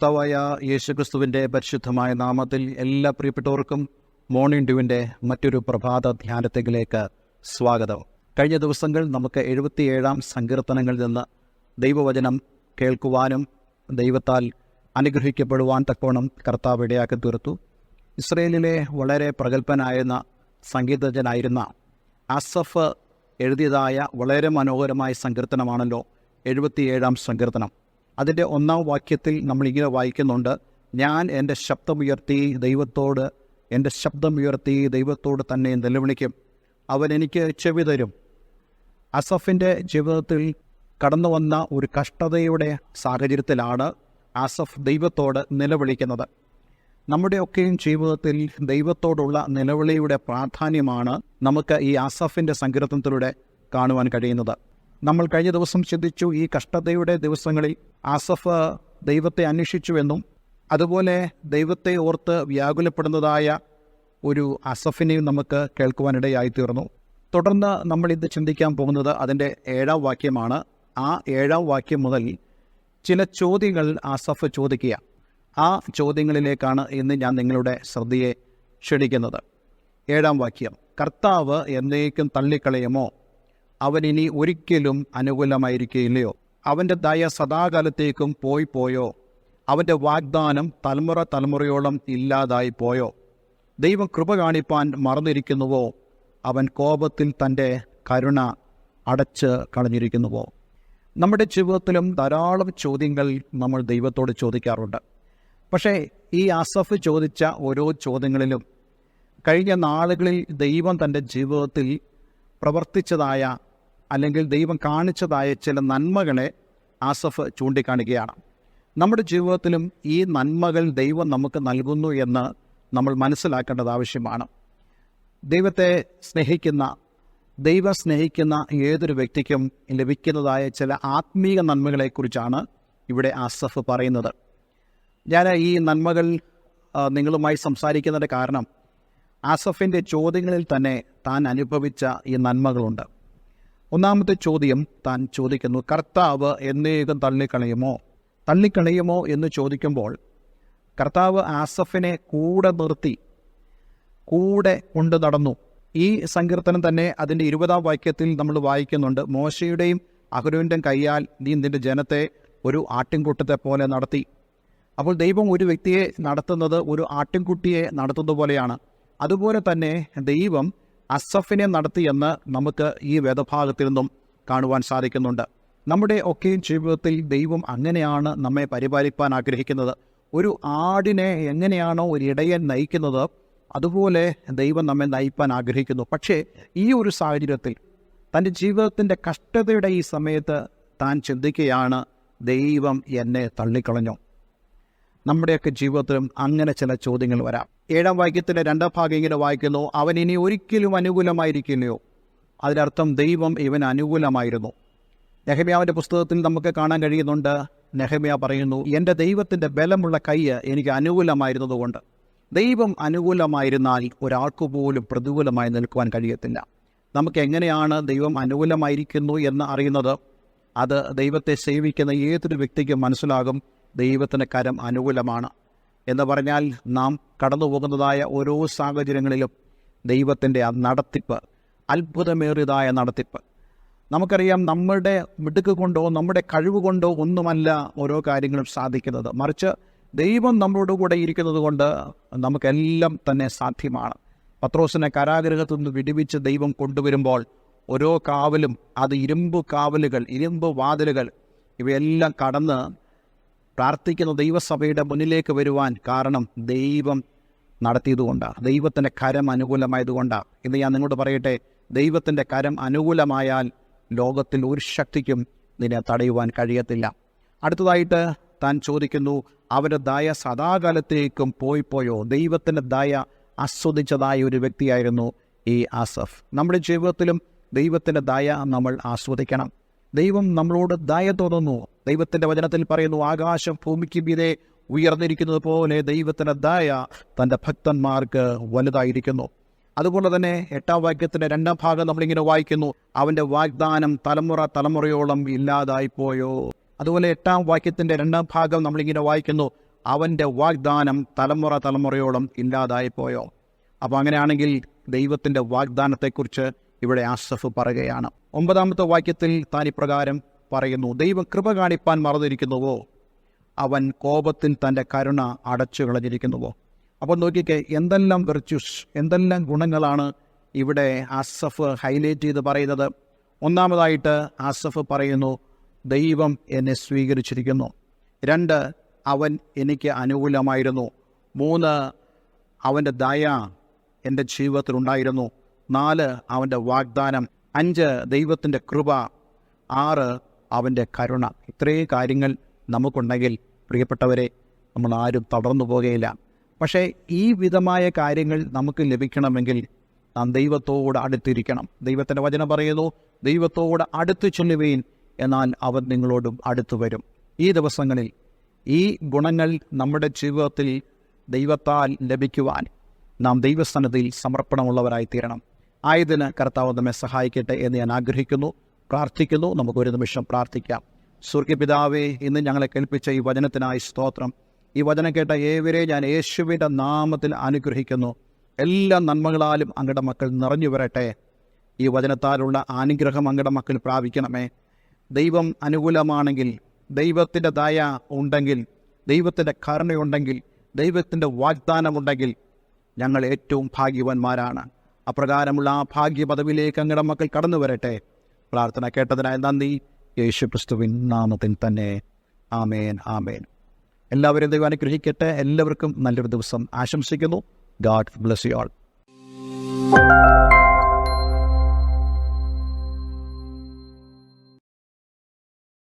കർത്താവായ യേശുക്രിസ്തുവിന്റെ പരിശുദ്ധമായ നാമത്തിൽ എല്ലാ പ്രിയപ്പെട്ടവർക്കും മോർണിംഗ് ഡ്യൂവിന്റെ മറ്റൊരു പ്രഭാത ധ്യാനത്തിലേക്ക് സ്വാഗതം. കഴിഞ്ഞ ദിവസങ്ങൾ നമുക്ക് എഴുപത്തിയേഴാം സങ്കീർത്തനങ്ങളിൽ നിന്ന് ദൈവവചനം കേൾക്കുവാനും ദൈവത്താൽ അനുഗ്രഹിക്കപ്പെടുവാൻ തക്കോണം കർത്താവ് ഇടയാക്കി തീർത്തു. ഇസ്രയേലിലെ വളരെ പ്രഗത്ഭനായിരുന്ന സംഗീതജ്ഞനായിരുന്ന അസഫ് എഴുതിയതായ വളരെ മനോഹരമായ സങ്കീർത്തനമാണല്ലോ എഴുപത്തിയേഴാം സങ്കീർത്തനം. അതിന്റെ ഒന്നാം വാക്യത്തിൽ നമ്മൾ ഇങ്ങനെ വായിക്കുന്നുണ്ട് ഞാൻ എന്റെ ശബ്ദമുയർത്തി ദൈവത്തോട് എന്റെ ശബ്ദമുയർത്തി ദൈവത്തോട് തന്നെ നിലവിളിക്കും. അവൻ എനിക്ക് ചെവി തരും. അസഫിന്റെ ജീവിതത്തിൽ കടന്നു വന്ന ഒരു കഷ്ടതയുടെ സാഹചര്യത്തിലാണ് അസഫ് ദൈവത്തോട് നിലവിളിക്കുന്നത്. നമ്മുടെയൊക്കെയും ജീവിതത്തിൽ ദൈവത്തോടുള്ള നിലവിളിയുടെ പ്രാധാന്യമാണ് നമുക്ക് ഈ അസഫിന്റെ സങ്കീർത്തനത്തിലൂടെ കാണുവാൻ കഴിയുന്നത്. നമ്മൾ കഴിഞ്ഞ ദിവസം ചിന്തിച്ചു ഈ കഷ്ടതയുടെ ദിവസങ്ങളിൽ ആസഫ് ദൈവത്തെ അന്വേഷിച്ചുവെന്നും അതുപോലെ ദൈവത്തെ ഓർത്ത് വ്യാകുലപ്പെടുന്നതായ ഒരു അസഫിനെയും നമുക്ക് കേൾക്കുവാനിടയായിത്തീർന്നു. തുടർന്ന് നമ്മൾ ഇത് ചിന്തിക്കാൻ പോകുന്നത് അതിന്റെ ഏഴാം വാക്യമാണ്. ആ ഏഴാം വാക്യം മുതൽ ചില ചോദ്യങ്ങൾ ആസഫ് ചോദിക്കുക. ആ ചോദ്യങ്ങളിലേക്കാണ് ഇന്ന് ഞാൻ നിങ്ങളുടെ ശ്രദ്ധയെ ക്ഷണിക്കുന്നത്. ഏഴാം വാക്യം കർത്താവ് എന്നേക്കും തള്ളിക്കളയുമോ? അവൻ ഇനി ഒരിക്കലും അനുകൂലമായിരിക്കുകയില്ലയോ? അവന്റെ ദയ സദാകാലത്തേക്കും പോയി പോയോ? അവന്റെ വാഗ്ദാനം തലമുറ തലമുറയോളം ഇല്ലാതായി പോയോ? ദൈവം കൃപ കാണിപ്പാൻ മറന്നിരിക്കുന്നുവോ? അവൻ കോപത്തിൽ തന്റെ കരുണ അടച്ച് കളഞ്ഞിരിക്കുന്നുവോ? നമ്മുടെ ജീവിതത്തിലും ധാരാളം ചോദ്യങ്ങൾ നമ്മൾ ദൈവത്തോട് ചോദിക്കാറുണ്ട്. പക്ഷേ ഈ അസഫ് ചോദിച്ച ഓരോ ചോദ്യങ്ങളിലും കഴിഞ്ഞ നാളുകളിൽ ദൈവം തന്റെ ജീവിതത്തിൽ പ്രവർത്തിച്ചതായ അല്ലെങ്കിൽ ദൈവം കാണിച്ചതായ ചില നന്മകളെ ആസഫ് ചൂണ്ടിക്കാണിക്കുകയാണ്. നമ്മുടെ ജീവിതത്തിലും ഈ നന്മകൾ ദൈവം നമുക്ക് നൽകുന്നു എന്ന് നമ്മൾ മനസ്സിലാക്കേണ്ടത് ആവശ്യമാണ്. ദൈവത്തെ സ്നേഹിക്കുന്ന ദൈവം സ്നേഹിക്കുന്ന ഏതൊരു വ്യക്തിക്കും ലഭിക്കുന്നതായ ചില ആത്മീയ നന്മകളെക്കുറിച്ചാണ് ഇവിടെ ആസഫ് പറയുന്നത്. ഞാൻ ഈ നന്മകൾ നിങ്ങളുമായി സംസാരിക്കുന്നതിന്റെ കാരണം ആസഫിന്റെ ചോദ്യങ്ങളിൽ തന്നെ താൻ അനുഭവിച്ച ഈ നന്മകളുണ്ട്. ഒന്നാമത്തെ ചോദ്യം താൻ ചോദിക്കുന്നു കർത്താവ് എന്നേകം തള്ളിക്കളയുമോ? തള്ളിക്കളയുമോ എന്ന് ചോദിക്കുമ്പോൾ കർത്താവ് ആസഫിനെ കൂടെ നിർത്തി കൂടെ കൊണ്ടു നടന്നു. ഈ സങ്കീർത്തനം തന്നെ അതിന്റെ ഇരുപതാം വാക്യത്തിൽ നമ്മൾ വായിക്കുന്നുണ്ട്. മോശയുടെയും അഹരുവിന്റെയും കൈയാൽ നീ നിന്റെ ജനത്തെ ഒരു ആട്ടിൻകൂട്ടത്തെ പോലെ നടത്തി. അപ്പോൾ ദൈവം ഒരു വ്യക്തിയെ നടത്തുന്നത് ഒരു ആട്ടിൻകുട്ടിയെ നടത്തുന്നത് പോലെയാണ്. അതുപോലെ തന്നെ ദൈവം അസഫിനെ നടത്തിയെന്ന് നമുക്ക് ഈ വേദഭാഗത്തിൽ നിന്നും കാണുവാൻ സാധിക്കുന്നുണ്ട്. നമ്മുടെ ഒക്കെയും ജീവിതത്തിൽ ദൈവം അങ്ങനെയാണ് നമ്മെ പരിപാലിപ്പാൻ ആഗ്രഹിക്കുന്നത്. ഒരു ആടിനെ എങ്ങനെയാണോ ഒരു ഇടയൻ നയിക്കുന്നത് അതുപോലെ ദൈവം നമ്മെ നയിപ്പാൻ ആഗ്രഹിക്കുന്നു. പക്ഷേ ഈ ഒരു സാഹചര്യത്തിൽ തന്റെ ജീവിതത്തിന്റെ കഷ്ടതയുടെ ഈ സമയത്ത് താൻ ചിന്തിക്കുകയാണ് ദൈവം എന്നെ തള്ളിക്കളഞ്ഞു. നമ്മുടെയൊക്കെ ജീവിതത്തിലും അങ്ങനെ ചില ചോദ്യങ്ങൾ വരാം. ഏഴാം വാക്യത്തിന്റെ രണ്ടാം ഭാഗം ഇങ്ങനെ വായിക്കുന്നു അവൻ ഇനി ഒരിക്കലും അനുകൂലമായിരിക്കില്ലയോ? അതിനർത്ഥം ദൈവം ഇവൻ അനുകൂലമായിരുന്നു. നെഹമ്യാവിന്റെ പുസ്തകത്തിൽ നമുക്ക് കാണാൻ കഴിയുന്നുണ്ട്. നെഹമ്യ പറയുന്നു എന്റെ ദൈവത്തിന്റെ ബലമുള്ള കൈ എനിക്ക് അനുകൂലമായിരുന്നതുകൊണ്ട്. ദൈവം അനുകൂലമായിരുന്നാൽ ഒരാൾക്ക് പോലും പ്രതികൂലമായി നിൽക്കുവാൻ കഴിയത്തില്ല. നമുക്ക് എങ്ങനെയാണ് ദൈവം അനുകൂലമായിരിക്കുന്നു എന്ന് അറിയുന്നത്? അത് ദൈവത്തെ സേവിക്കുന്ന ഏതൊരു വ്യക്തിക്കും മനസ്സിലാകും. ദൈവത്തിന്റെ കരം അനുകൂലമാണ് എന്ന് പറഞ്ഞാൽ നാം കടന്നു പോകുന്നതായ ഓരോ സാഹചര്യങ്ങളിലും ദൈവത്തിന്റെ ആ നടത്തിപ്പ് അത്ഭുതമേറിയതായ നടത്തിപ്പ്. നമുക്കറിയാം നമ്മുടെ മിടുക്ക് കൊണ്ടോ നമ്മുടെ കഴിവ് കൊണ്ടോ ഒന്നുമല്ല ഓരോ കാര്യങ്ങളും സാധിക്കുന്നത്. മറിച്ച് ദൈവം നമ്മളോട് കൂടെ ഇരിക്കുന്നത് കൊണ്ട് നമുക്കെല്ലാം തന്നെ സാധ്യമാണ്. പത്രോസിനെ കരാഗ്രഹത്തു നിന്ന് വിടുവിച്ച് ദൈവം കൊണ്ടുവരുമ്പോൾ ഓരോ കാവലും അത് ഇരുമ്പ് കാവലുകൾ ഇരുമ്പ് വാതിലുകൾ ഇവയെല്ലാം കടന്ന് പ്രാർത്ഥിക്കുന്ന ദൈവസഭയുടെ മുന്നിലേക്ക് വരുവാൻ കാരണം ദൈവം നടത്തിയതുകൊണ്ടാണ്. ദൈവത്തിന്റെ കരം അനുകൂലമായതുകൊണ്ടാണ്. ഇന്ന് ഞാൻ നിങ്ങളോട് പറയട്ടെ ദൈവത്തിന്റെ കരം അനുകൂലമായാൽ ലോകത്തിൽ ഒരു ശക്തിക്കും നിന്നെ തടയുവാൻ കഴിയത്തില്ല. അടുത്തതായിട്ട് താൻ ചോദിക്കുന്നു അവന്റെ ദയ സദാകാലത്തേക്കും പോയി പോയോ ദൈവത്തിന്റെ ദയ ആസ്വദിച്ചതായ ഒരു വ്യക്തിയായിരുന്നു ഈ ആസഫ്. നമ്മുടെ ജീവിതത്തിലും ദൈവത്തിന്റെ ദയ നമ്മൾ ആസ്വദിക്കണം. ദൈവം നമ്മളോട് ദയ തോന്നുന്നു. ദൈവത്തിന്റെ വചനത്തിൽ പറയുന്നു ആകാശം ഭൂമിക്ക് മീതെ ഉയർന്നിരിക്കുന്നത് പോലെ ദൈവത്തിന്റെ ദയ തന്റെ ഭക്തന്മാർക്ക് വലുതായിരിക്കുന്നു. അതുപോലെ തന്നെ എട്ടാം വാക്യത്തിന്റെ രണ്ടാം ഭാഗം നമ്മളിങ്ങനെ വായിക്കുന്നു അവന്റെ വാഗ്ദാനം തലമുറ തലമുറയോളം ഇല്ലാതായിപ്പോയോ? അതുപോലെ എട്ടാം വാക്യത്തിന്റെ രണ്ടാം ഭാഗം നമ്മളിങ്ങനെ വായിക്കുന്നു അവന്റെ വാഗ്ദാനം തലമുറ തലമുറയോളം ഇല്ലാതായിപ്പോയോ? അപ്പോൾ അങ്ങനെയാണെങ്കിൽ ദൈവത്തിന്റെ വാഗ്ദാനത്തെക്കുറിച്ച് ഇവിടെ ആസഫ് പറയുകയാണ്. ഒമ്പതാമത്തെ വാക്യത്തിൽ താൻ ഇപ്രകാരം പറയുന്നു ദൈവം കൃപ കാണിപ്പാൻ മറന്നിരിക്കുന്നുവോ? അവൻ കോപത്തിൽ തന്റെ കരുണ അടച്ചു കളഞ്ഞിരിക്കുന്നുവോ? അപ്പോൾ നോക്കിക്കേ എന്തെല്ലാം വെർച്യൂസ് എന്തെല്ലാം ഗുണങ്ങളാണ് ഇവിടെ ആസഫ് ഹൈലൈറ്റ് ചെയ്ത് പറയുന്നത്. ഒന്നാമതായിട്ട് ആസഫ് പറയുന്നു ദൈവം എന്നെ സ്വീകരിച്ചിരിക്കുന്നു. രണ്ട് അവൻ എനിക്ക് അനുകൂലമായിരുന്നു. മൂന്ന് അവന്റെ ദയ എന്റെ ജീവിതത്തിലുണ്ടായിരുന്നു നാല് അവന്റെ വാഗ്ദാനം. അഞ്ച് ദൈവത്തിന്റെ കൃപ. ആറ് അവന്റെ കരുണ. ഇത്രയും കാര്യങ്ങൾ നമുക്കുണ്ടെങ്കിൽ പ്രിയപ്പെട്ടവരെ നമ്മൾ ആരും തളർന്നു പോകുകയില്ല പക്ഷേ ഈ വിധമായ കാര്യങ്ങൾ നമുക്ക് ലഭിക്കണമെങ്കിൽ നാം ദൈവത്തോട് അടുത്തിരിക്കണം. ദൈവത്തിന്റെ വചനം പറയുന്നു ദൈവത്തോട് അടുത്തു ചെല്ലുവീൻ എന്നാൽ അവൻ നിങ്ങളോടും അടുത്തു വരും. ഈ ദിവസങ്ങളിൽ ഈ ഗുണങ്ങൾ നമ്മുടെ ജീവിതത്തിൽ ദൈവത്താൽ ലഭിക്കുവാൻ നാം ദൈവസ്ഥാനത്തിൽ സമർപ്പണമുള്ളവരായി തീരണം ആയതിന് കർത്താവ് നമ്മെ സഹായിക്കട്ടെ എന്ന് ഞാൻ ആഗ്രഹിക്കുന്നു. പ്രാർത്ഥിക്കുന്നു. നമുക്കൊരു നിമിഷം പ്രാർത്ഥിക്കാം. സ്വർഗപിതാവേ ഇന്ന് ഞങ്ങളെ കേൾപ്പിച്ച ഈ വചനത്തിനായി സ്തോത്രം. ഈ വചനം കേട്ട ഏവരെ ഞാൻ യേശുവിന്റെ നാമത്തിൽ അനുഗ്രഹിക്കുന്നു. എല്ലാ നന്മകളാലും അങ്ങയുടെ മക്കൾ നിറഞ്ഞു വരട്ടെ. ഈ വചനത്താലുള്ള അനുഗ്രഹം അങ്ങയുടെ മക്കൾ പ്രാപിക്കണമേ. ദൈവം അനുകൂലമാണെങ്കിൽ ദൈവത്തിന്റെ ദയ ഉണ്ടെങ്കിൽ ദൈവത്തിന്റെ കരുണയുണ്ടെങ്കിൽ ദൈവത്തിന്റെ വാഗ്ദാനമുണ്ടെങ്കിൽ ഞങ്ങൾ ഏറ്റവും ഭാഗ്യവാന്മാരാണ്. അപ്രകാരമുള്ള ആ ഭാഗ്യ പദവിയിലേക്ക് അങ്ങയുടെ മക്കൾ കടന്നു വരട്ടെ. പ്രാർത്ഥന കേട്ടതിനായി നന്ദി. യേശു ക്രിസ്തുവിൻ നാമത്തിൽ തന്നെ. ആമേൻ ആമേൻ. എല്ലാവരും ദൈവം അനുഗ്രഹിക്കട്ടെ. എല്ലാവർക്കും നല്ലൊരു ദിവസം ആശംസിക്കുന്നു. God bless you all.